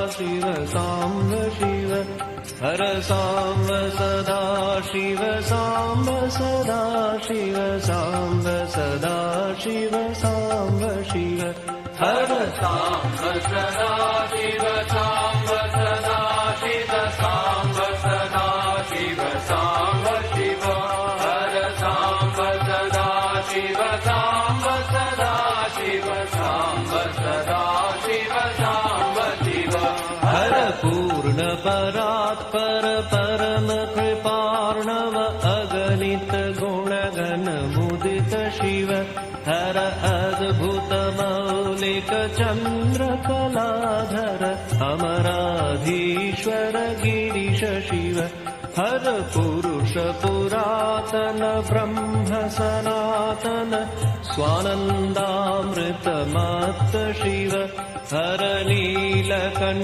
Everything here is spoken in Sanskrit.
शिव साम्ब शिव हर साम्ब सदा शिव साम्ब सदा शिव साम्ब सदा शिव साम्ब शिव हर साम्ब सदा शिव साम्ब सदा शिव साम्ब सदा शिव साम्ब शिव हर साम्ब सदा शिव साम्ब सदा शिव साम्ब सदा हर पूर्ण परात्पर परम कृपार्णव अगणित गुणगण मुदित शिव। हर अद्भुत मौलिक चन्द्र अमराधीश्वर गिरिश शिव। हर पुरुष पुरातन ब्रह्म सनातन स्वानन्दामृतमत्त शिव। हर नीलकण्ठ